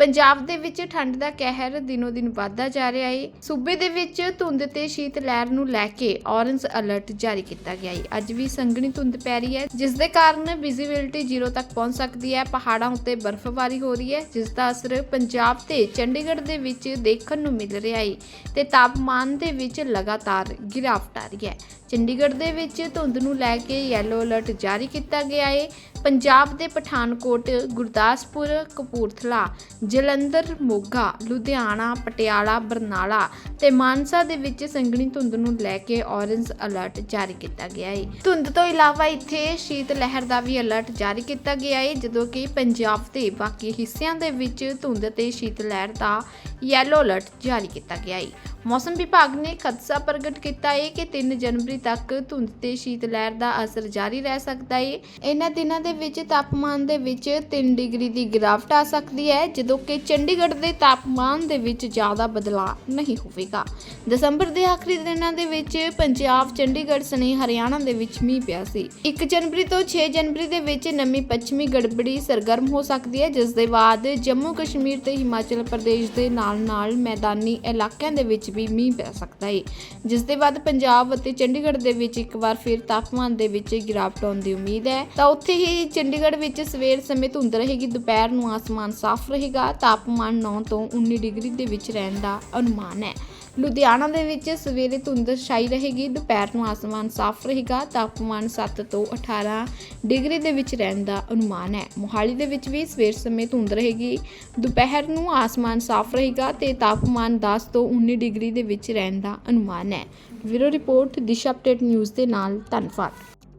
ਪੰਜਾਬ ਦੇ ਵਿੱਚ ਠੰਡ ਦਾ ਕਹਿਰ ਦਿਨੋ ਦਿਨ ਵਧਦਾ ਜਾ ਰਿਹਾ ਹੈ ਸੂਬੇ ਦੇ ਵਿੱਚ ਧੁੰਦ ਤੇ ਸ਼ੀਤ ਲਹਿਰ ਨੂੰ ਲੈ ਕੇ ਔਰੰਜ ਅਲਰਟ ਜਾਰੀ ਕੀਤਾ ਗਿਆ ਹੈ ਅੱਜ ਵੀ ਸੰਘਣੀ ਧੁੰਦ ਪੈ ਰਹੀ ਹੈ, ਜਿਸ ਦੇ ਕਾਰਨ ਵਿਜ਼ਿਬਿਲਟੀ ਜ਼ੀਰੋ ਤੱਕ ਪਹੁੰਚ ਸਕਦੀ ਹੈ। ਪਹਾੜਾਂ ਉੱਤੇ ਬਰਫ਼ਬਾਰੀ ਹੋ ਰਹੀ ਹੈ, ਜਿਸ ਦਾ ਅਸਰ ਪੰਜਾਬ ਤੇ ਚੰਡੀਗੜ੍ਹ ਦੇ ਵਿੱਚ ਦੇਖਣ ਨੂੰ ਮਿਲ ਰਿਹਾ ਹੈ ਤੇ ਤਾਪਮਾਨ ਦੇ ਵਿੱਚ ਲਗਾਤਾਰ ਗਿਰਾਵਟ ਆ ਰਹੀ ਹੈ। ਚੰਡੀਗੜ੍ਹ ਦੇ ਵਿੱਚ ਧੁੰਦ ਨੂੰ ਲੈ ਕੇ ਯੈਲੋ ਅਲਰਟ ਜਾਰੀ ਕੀਤਾ ਗਿਆ ਹੈ ਪੰਜਾਬ ਦੇ ਪਠਾਨਕੋਟ, ਗੁਰਦਾਸਪੁਰ, ਕਪੂਰਥਲਾ, ਜਲੰਧਰ, ਮੋਗਾ, ਲੁਧਿਆਣਾ, ਪਟਿਆਲਾ, ਬਰਨਾਲਾ ਤੇ ਮਾਨਸਾ ਦੇ ਵਿੱਚ ਸੰਘਣੀ ਧੁੰਦ ਨੂੰ ਲੈ ਕੇ ਔਰੰਜ ਅਲਰਟ ਜਾਰੀ ਕੀਤਾ ਗਿਆ ਹੈ ਧੁੰਦ ਤੋਂ ਇਲਾਵਾ ਇੱਥੇ ਸ਼ੀਤ ਲਹਿਰ ਦਾ ਵੀ ਅਲਰਟ ਜਾਰੀ ਕੀਤਾ ਗਿਆ ਹੈ ਜਦੋਂ ਕਿ ਪੰਜਾਬ ਦੇ ਬਾਕੀ ਹਿੱਸਿਆਂ ਦੇ ਵਿੱਚ ਧੁੰਦ ਤੇ ਸ਼ੀਤ ਲਹਿਰ ਦਾ ਯੈਲੋ ਅਲਰਟ ਜਾਰੀ ਕੀਤਾ ਗਿਆ ਹੈ ਮੌਸਮ ਵਿਭਾਗ ਨੇ ਖਦਸ਼ਾ ਪ੍ਰਗਟ ਕੀਤਾ ਹੈ ਕਿ 3 ਜਨਵਰੀ ਤੱਕ ਧੁੰਦ ਤੇ ਸ਼ੀਤ ਲਹਿਰ ਦਾ ਅਸਰ ਜਾਰੀ ਰਹਿ ਸਕਦਾ ਹੈ। ਇਹਨਾਂ ਦਿਨਾਂ ਦੇ ਵਿੱਚ ਤਾਪਮਾਨ ਦੇ ਵਿੱਚ 3 ਡਿਗਰੀ ਦੀ ਗਿਰਾਵਟ ਆ ਸਕਦੀ ਹੈ, ਜਦੋਂ ਕਿ ਚੰਡੀਗੜ੍ਹ ਦੇ ਤਾਪਮਾਨ ਦੇ ਵਿੱਚ ਜ਼ਿਆਦਾ ਬਦਲਾਅ ਨਹੀਂ ਹੋਵੇਗਾ। ਦਸੰਬਰ ਦੇ ਆਖਰੀ ਦਿਨਾਂ ਦੇ ਵਿੱਚ ਪੰਜਾਬ, ਚੰਡੀਗੜ੍ਹ ਸਣੇ ਹਰਿਆਣਾ ਦੇ ਵਿੱਚ ਮੀਂਹ ਪਿਆ ਸੀ। 1 ਜਨਵਰੀ ਤੋਂ 6 ਜਨਵਰੀ ਦੇ ਵਿੱਚ ਨਵੀਂ ਪੱਛਮੀ ਗੜਬੜੀ ਸਰਗਰਮ ਹੋ ਸਕਦੀ ਹੈ, ਜਿਸ ਦੇ ਬਾਅਦ ਜੰਮੂ ਕਸ਼ਮੀਰ ਤੇ ਹਿਮਾਚਲ ਪ੍ਰਦੇਸ਼ ਦੇ ਨਾਲ-ਨਾਲ ਮੈਦਾਨੀ ਇਲਾਕਿਆਂ ਦੇ ਵਿੱਚ ਵੀ ਮੀਂਹ ਪੈ ਸਕਦਾ ਹੈ ਜਿਸ ਦੇ ਬਾਅਦ ਪੰਜਾਬ ਅਤੇ ਚੰਡੀਗੜ੍ਹ ਦੇ ਵਿੱਚ ਇੱਕ ਵਾਰ ਫਿਰ ਤਾਪਮਾਨ ਦੇ ਵਿੱਚ ਗਿਰਾਵਟ ਆਉਣ ਦੀ ਉਮੀਦ ਹੈ। ਤਾਂ ਉੱਥੇ ਹੀ ਚੰਡੀਗੜ੍ਹ ਵਿੱਚ ਸਵੇਰ ਸਮੇਂ ਧੁੰਦ ਰਹੇਗੀ, ਦੁਪਹਿਰ ਨੂੰ ਆਸਮਾਨ ਸਾਫ਼ ਰਹੇਗਾ, ਤਾਪਮਾਨ 9 ਤੋਂ 19 ਡਿਗਰੀ ਦੇ ਵਿੱਚ ਰਹਿਣ ਦਾ ਅਨੁਮਾਨ ਹੈ। ਲੁਧਿਆਣਾ ਦੇ ਵਿੱਚ ਸਵੇਰੇ ਧੁੰਦ ਛਾਈ ਰਹੇਗੀ, ਦੁਪਹਿਰ ਨੂੰ ਆਸਮਾਨ ਸਾਫ਼ ਰਹੇਗਾ, ਤਾਪਮਾਨ 7 ਤੋਂ 18 ਡਿਗਰੀ ਦੇ ਵਿੱਚ ਰਹਿਣ ਦਾ ਅਨੁਮਾਨ ਹੈ। ਮੋਹਾਲੀ ਦੇ ਵਿੱਚ ਵੀ ਸਵੇਰ ਸਮੇਂ ਧੁੰਦ ਰਹੇਗੀ, ਦੁਪਹਿਰ ਨੂੰ ਆਸਮਾਨ ਸਾਫ਼ ਰਹੇਗਾ ਤੇ ਤਾਪਮਾਨ 10 ਤੋਂ 19 ਡਿਗਰੀ ਦੇ ਵਿੱਚ ਰਹਿਣ ਦਾ ਅਨੁਮਾਨ ਹੈ। ਵੀਰੋ ਰਿਪੋਰਟ, ਦਿਸ਼ਾ ਅਪਡੇਟ ਨਿਊਜ਼ ਦੇ ਨਾਲ, ਧੰਨਵਾਦ।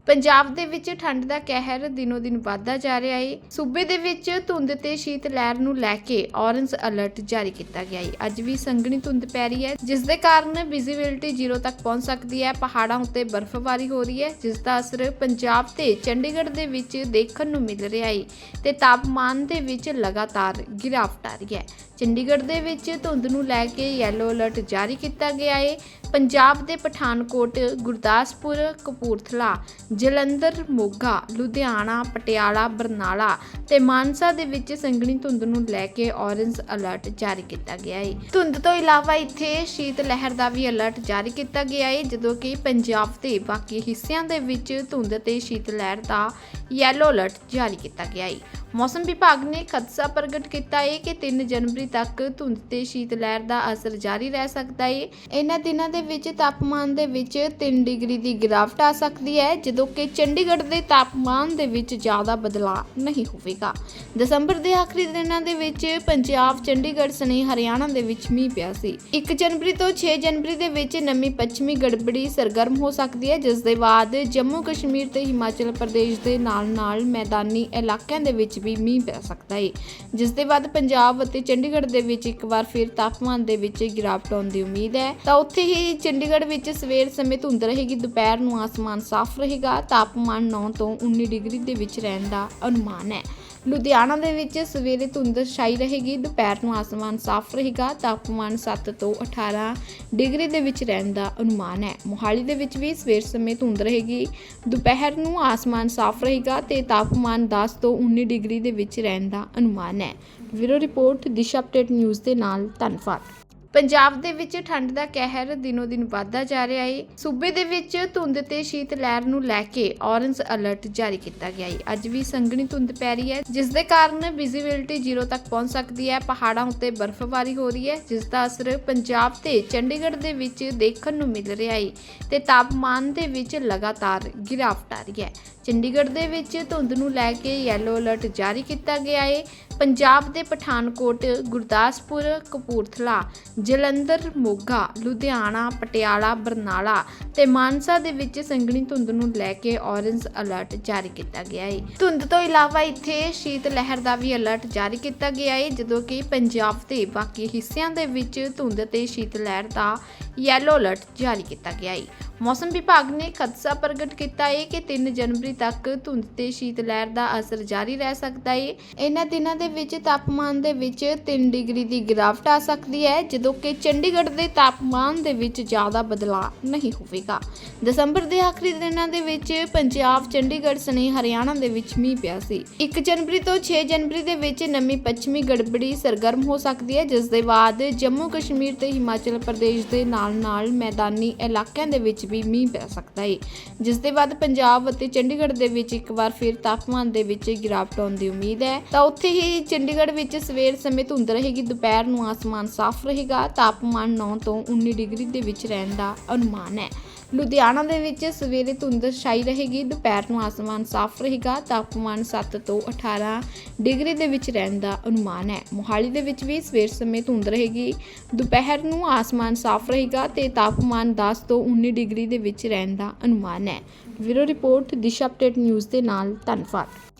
ਪੰਜਾਬ ਦੇ ਵਿੱਚ ਠੰਡ ਦਾ ਕਹਿਰ ਦਿਨੋ ਦਿਨ ਵਧਦਾ ਜਾ ਰਿਹਾ ਹੈ ਸੂਬੇ ਦੇ ਵਿੱਚ ਧੁੰਦ ਤੇ ਸ਼ੀਤ ਲਹਿਰ ਨੂੰ ਲੈ ਕੇ ਔਰੰਜ ਅਲਰਟ ਜਾਰੀ ਕੀਤਾ ਗਿਆ ਹੈ ਅੱਜ ਵੀ ਸੰਘਣੀ ਧੁੰਦ ਪੈ ਰਹੀ ਹੈ, ਜਿਸ ਦੇ ਕਾਰਨ ਵਿਜ਼ਿਬਿਲਟੀ ਜ਼ੀਰੋ ਤੱਕ ਪਹੁੰਚ ਸਕਦੀ ਹੈ। ਪਹਾੜਾਂ ਉੱਤੇ ਬਰਫ਼ਬਾਰੀ ਹੋ ਰਹੀ ਹੈ, ਜਿਸ ਦਾ ਅਸਰ ਪੰਜਾਬ ਤੇ ਚੰਡੀਗੜ੍ਹ ਦੇ ਵਿੱਚ ਦੇਖਣ ਨੂੰ ਮਿਲ ਰਿਹਾ ਹੈ ਤੇ ਤਾਪਮਾਨ ਦੇ ਵਿੱਚ ਲਗਾਤਾਰ ਗਿਰਾਵਟ ਆ ਰਹੀ ਹੈ। ਚੰਡੀਗੜ੍ਹ ਦੇ ਵਿੱਚ ਧੁੰਦ ਨੂੰ ਲੈ ਕੇ ਯੈਲੋ ਅਲਰਟ ਜਾਰੀ ਕੀਤਾ ਗਿਆ ਹੈ ਪੰਜਾਬ ਦੇ ਪਠਾਨਕੋਟ, ਗੁਰਦਾਸਪੁਰ, ਕਪੂਰਥਲਾ ਜਲੰਧਰ, ਮੋਗਾ, ਲੁਧਿਆਣਾ, ਪਟਿਆਲਾ, ਬਰਨਾਲਾ ਤੇ ਮਾਨਸਾ ਦੇ ਵਿੱਚ ਸੰਘਣੀ ਧੁੰਦ ਨੂੰ ਲੈ ਕੇ ਔਰੰਜ ਅਲਰਟ ਜਾਰੀ ਕੀਤਾ ਗਿਆ ਹੈ ਧੁੰਦ ਤੋਂ ਇਲਾਵਾ ਇੱਥੇ ਸ਼ੀਤ ਲਹਿਰ ਦਾ ਵੀ ਅਲਰਟ ਜਾਰੀ ਕੀਤਾ ਗਿਆ ਹੈ ਜਦੋਂ ਕਿ ਪੰਜਾਬ ਦੇ ਬਾਕੀ ਹਿੱਸਿਆਂ ਦੇ ਵਿੱਚ ਧੁੰਦ ਤੇ ਸ਼ੀਤ ਲਹਿਰ ਦਾ ਯੈਲੋ ਅਲਰਟ ਜਾਰੀ ਕੀਤਾ ਗਿਆ ਹੈ ਮੌਸਮ ਵਿਭਾਗ ਨੇ ਖਦਸ਼ਾ ਪ੍ਰਗਟ ਕੀਤਾ ਹੈ ਕਿ 3 ਜਨਵਰੀ ਤੱਕ ਧੁੰਦ ਤੇ ਸ਼ੀਤ ਲਹਿਰ ਦਾ ਅਸਰ ਜਾਰੀ ਰਹਿ ਸਕਦਾ ਹੈ ਇਹਨਾਂ ਦਿਨਾਂ ਦੇ ਵਿੱਚ ਤਾਪਮਾਨ ਦੇ ਵਿੱਚ 3 ਡਿਗਰੀ ਦੀ ਗਿਰਾਵਟ ਆ ਸਕਦੀ ਹੈ, ਜਦੋਂ ਕਿ ਚੰਡੀਗੜ੍ਹ ਦੇ ਤਾਪਮਾਨ ਦੇ ਵਿੱਚ ਜ਼ਿਆਦਾ ਬਦਲਾਅ ਨਹੀਂ ਹੋਵੇਗਾ। ਦਸੰਬਰ ਦੇ ਆਖਰੀ ਦਿਨਾਂ ਦੇ ਵਿੱਚ ਪੰਜਾਬ, ਚੰਡੀਗੜ੍ਹ ਸਣੇ ਹਰਿਆਣਾ ਦੇ ਵਿੱਚ ਮੀਂਹ ਪਿਆ ਸੀ। 1 ਜਨਵਰੀ ਤੋਂ 6 ਜਨਵਰੀ ਦੇ ਵਿੱਚ ਨਵੀਂ ਪੱਛਮੀ ਗੜਬੜੀ ਸਰਗਰਮ ਹੋ ਸਕਦੀ ਹੈ, ਜਿਸ ਦੇ ਬਾਅਦ ਜੰਮੂ ਕਸ਼ਮੀਰ ਤੇ ਹਿਮਾਚਲ ਪ੍ਰਦੇਸ਼ ਦੇ ਨਾਲ-ਨਾਲ ਮੈਦਾਨੀ ਇਲਾਕਿਆਂ ਦੇ ਵਿੱਚ ਵੀ ਮੀਂਹ ਪੈ ਸਕਦਾ ਹੈ ਜਿਸ ਦੇ ਬਾਅਦ ਪੰਜਾਬ ਅਤੇ ਚੰਡੀਗੜ੍ਹ ਦੇ ਵਿੱਚ ਇੱਕ ਵਾਰ ਫਿਰ ਤਾਪਮਾਨ ਦੇ ਵਿੱਚ ਗਿਰਾਵਟ ਆਉਣ ਦੀ ਉਮੀਦ ਹੈ। ਤਾਂ ਉੱਥੇ ਹੀ ਚੰਡੀਗੜ੍ਹ ਵਿੱਚ ਸਵੇਰ ਸਮੇਂ ਧੁੰਦ ਰਹੇਗੀ, ਦੁਪਹਿਰ ਨੂੰ ਆਸਮਾਨ ਸਾਫ਼ ਰਹੇਗਾ। ਤਾਪਮਾਨ 9 ਤੋਂ 19 ਡਿਗਰੀ ਦੇ ਵਿੱਚ ਰਹਿਣ ਦਾ ਅਨੁਮਾਨ ਹੈ। ਲੁਧਿਆਣਾ ਦੇ ਵਿੱਚ ਸਵੇਰੇ ਧੁੰਦ ਛਾਈ ਰਹੇਗੀ, ਦੁਪਹਿਰ ਨੂੰ ਆਸਮਾਨ ਸਾਫ਼ ਰਹੇਗਾ, ਤਾਪਮਾਨ 7 ਤੋਂ 18 ਡਿਗਰੀ ਦੇ ਵਿੱਚ ਰਹਿਣ ਦਾ ਅਨੁਮਾਨ ਹੈ। ਮੋਹਾਲੀ ਦੇ ਵਿੱਚ ਵੀ ਸਵੇਰ ਸਮੇਂ ਧੁੰਦ ਰਹੇਗੀ, ਦੁਪਹਿਰ ਨੂੰ ਆਸਮਾਨ ਸਾਫ਼ ਰਹੇਗਾ ਤੇ ਤਾਪਮਾਨ 10 ਤੋਂ 19 ਡਿਗਰੀ ਦੇ ਵਿੱਚ ਰਹਿਣ ਦਾ ਅਨੁਮਾਨ ਹੈ। ਵੀਰੋ ਰਿਪੋਰਟ, ਦਿਸ਼ਾ ਅਪਡੇਟ ਨਿਊਜ਼ ਦੇ ਨਾਲ, ਧੰਨਵਾਦ। ਪੰਜਾਬ ਦੇ ਵਿੱਚ ਠੰਡ ਦਾ ਕਹਿਰ ਦਿਨੋ ਦਿਨ ਵਧਦਾ ਜਾ ਰਿਹਾ ਹੈ ਸੂਬੇ ਦੇ ਵਿੱਚ ਧੁੰਦ ਤੇ ਸ਼ੀਤ ਲਹਿਰ ਨੂੰ ਲੈ ਕੇ ਔਰੰਜ ਅਲਰਟ ਜਾਰੀ ਕੀਤਾ ਗਿਆ ਹੈ ਅੱਜ ਵੀ ਸੰਘਣੀ ਧੁੰਦ ਪੈ ਰਹੀ ਹੈ, ਜਿਸ ਦੇ ਕਾਰਨ ਵਿਜ਼ਿਬਿਲਟੀ ਜ਼ੀਰੋ ਤੱਕ ਪਹੁੰਚ ਸਕਦੀ ਹੈ। ਪਹਾੜਾਂ ਉੱਤੇ ਬਰਫ਼ਬਾਰੀ ਹੋ ਰਹੀ ਹੈ, ਜਿਸ ਦਾ ਅਸਰ ਪੰਜਾਬ ਤੇ ਚੰਡੀਗੜ੍ਹ ਦੇ ਵਿੱਚ ਦੇਖਣ ਨੂੰ ਮਿਲ ਰਿਹਾ ਹੈ ਤੇ ਤਾਪਮਾਨ ਦੇ ਵਿੱਚ ਲਗਾਤਾਰ ਗਿਰਾਵਟ ਆ ਰਹੀ ਹੈ। ਚੰਡੀਗੜ੍ਹ ਦੇ ਵਿੱਚ ਧੁੰਦ ਨੂੰ ਲੈ ਕੇ ਯੈਲੋ ਅਲਰਟ ਜਾਰੀ ਕੀਤਾ ਗਿਆ ਹੈ ਪੰਜਾਬ ਦੇ ਪਠਾਨਕੋਟ, ਗੁਰਦਾਸਪੁਰ, ਕਪੂਰਥਲਾ, ਜਲੰਧਰ, ਮੋਗਾ, ਲੁਧਿਆਣਾ, ਪਟਿਆਲਾ, ਬਰਨਾਲਾ ਤੇ ਮਾਨਸਾ ਦੇ ਵਿੱਚ ਸੰਘਣੀ ਧੁੰਦ ਨੂੰ ਲੈ ਕੇ ਔਰੰਜ ਅਲਰਟ ਜਾਰੀ ਕੀਤਾ ਗਿਆ ਹੈ ਧੁੰਦ ਤੋਂ ਇਲਾਵਾ ਇੱਥੇ ਸ਼ੀਤ ਲਹਿਰ ਦਾ ਵੀ ਅਲਰਟ ਜਾਰੀ ਕੀਤਾ ਗਿਆ ਹੈ ਜਦੋਂ ਕਿ ਪੰਜਾਬ ਦੇ ਬਾਕੀ ਹਿੱਸਿਆਂ ਦੇ ਵਿੱਚ ਧੁੰਦ ਤੇ ਸ਼ੀਤ ਲਹਿਰ ਦਾ ਯੈਲੋ ਅਲਰਟ ਜਾਰੀ ਕੀਤਾ ਗਿਆ ਹੈ ਮੌਸਮ ਵਿਭਾਗ ਨੇ ਖਦਸ਼ਾ ਪ੍ਰਗਟ ਕੀਤਾ ਹੈ ਕਿ 3 ਜਨਵਰੀ ਤੱਕ ਧੁੰਦ ਤੇ ਸ਼ੀਤ ਲਹਿਰ ਦਾ ਅਸਰ ਜਾਰੀ ਰਹਿ ਸਕਦਾ ਹੈ। ਇਹਨਾਂ ਦਿਨਾਂ ਦੇ ਵਿੱਚ ਤਾਪਮਾਨ ਦੇ ਵਿੱਚ 3 ਡਿਗਰੀ ਦੀ ਗਿਰਾਵਟ ਆ ਸਕਦੀ ਹੈ, ਜਦੋਂ ਕਿ ਚੰਡੀਗੜ੍ਹ ਦੇ ਤਾਪਮਾਨ ਦੇ ਵਿੱਚ ਜ਼ਿਆਦਾ ਬਦਲਾਅ ਨਹੀਂ ਹੋਵੇਗਾ। ਦਸੰਬਰ ਦੇ ਆਖਰੀ ਦਿਨਾਂ ਦੇ ਵਿੱਚ ਪੰਜਾਬ, ਚੰਡੀਗੜ੍ਹ ਸਣੇ ਹਰਿਆਣਾ ਦੇ ਵਿੱਚ ਮੀਂਹ ਪਿਆ ਸੀ। 1 ਜਨਵਰੀ ਤੋਂ 6 ਜਨਵਰੀ ਦੇ ਵਿੱਚ ਨਵੀਂ ਪੱਛਮੀ ਗੜਬੜੀ ਸਰਗਰਮ ਹੋ ਸਕਦੀ ਹੈ, ਜਿਸ ਦੇ ਬਾਅਦ ਜੰਮੂ ਕਸ਼ਮੀਰ ਤੇ ਹਿਮਾਚਲ ਪ੍ਰਦੇਸ਼ ਦੇ ਨਾਲ-ਨਾਲ ਮੈਦਾਨੀ ਇਲਾਕਿਆਂ ਦੇ ਵਿੱਚ ਵੀ ਮੀਂਹ ਪੈ ਸਕਦਾ ਹੈ ਜਿਸ ਦੇ ਬਾਅਦ ਪੰਜਾਬ ਅਤੇ ਚੰਡੀਗੜ੍ਹ ਦੇ ਵਿੱਚ ਇੱਕ ਵਾਰ ਫਿਰ ਤਾਪਮਾਨ ਦੇ ਵਿੱਚ ਗਿਰਾਵਟ ਆਉਣ ਦੀ ਉਮੀਦ ਹੈ। ਤਾਂ ਉੱਥੇ ਹੀ ਚੰਡੀਗੜ੍ਹ ਵਿੱਚ ਸਵੇਰ ਸਮੇਂ ਧੁੰਦ ਰਹੇਗੀ, ਦੁਪਹਿਰ ਨੂੰ ਆਸਮਾਨ ਸਾਫ਼ ਰਹੇਗਾ, ਤਾਪਮਾਨ 9 ਤੋਂ 19 ਡਿਗਰੀ ਦੇ ਵਿੱਚ ਰਹਿਣ ਦਾ ਅਨੁਮਾਨ ਹੈ। ਲੁਧਿਆਣਾ ਦੇ ਵਿੱਚ ਸਵੇਰੇ ਧੁੰਦ ਛਾਈ ਰਹੇਗੀ, ਦੁਪਹਿਰ ਨੂੰ ਆਸਮਾਨ ਸਾਫ਼ ਰਹੇਗਾ, ਤਾਪਮਾਨ 7 ਤੋਂ 18 ਡਿਗਰੀ ਦੇ ਵਿੱਚ ਰਹਿਣ ਦਾ ਅਨੁਮਾਨ ਹੈ। ਮੋਹਾਲੀ ਦੇ ਵਿੱਚ ਵੀ ਸਵੇਰ ਸਮੇਂ ਧੁੰਦ ਰਹੇਗੀ, ਦੁਪਹਿਰ ਨੂੰ ਆਸਮਾਨ ਸਾਫ਼ ਰਹੇਗਾ ਤੇ ਤਾਪਮਾਨ 10 ਤੋਂ 19 ਡਿਗਰੀ ਦੇ ਵਿੱਚ ਰਹਿਣ ਦਾ ਅਨੁਮਾਨ ਹੈ। ਵੀਰੋ ਰਿਪੋਰਟ, ਦਿਸ਼ਾ ਅਪਡੇਟ ਨਿਊਜ਼ ਦੇ ਨਾਲ, ਧੰਨਵਾਦ।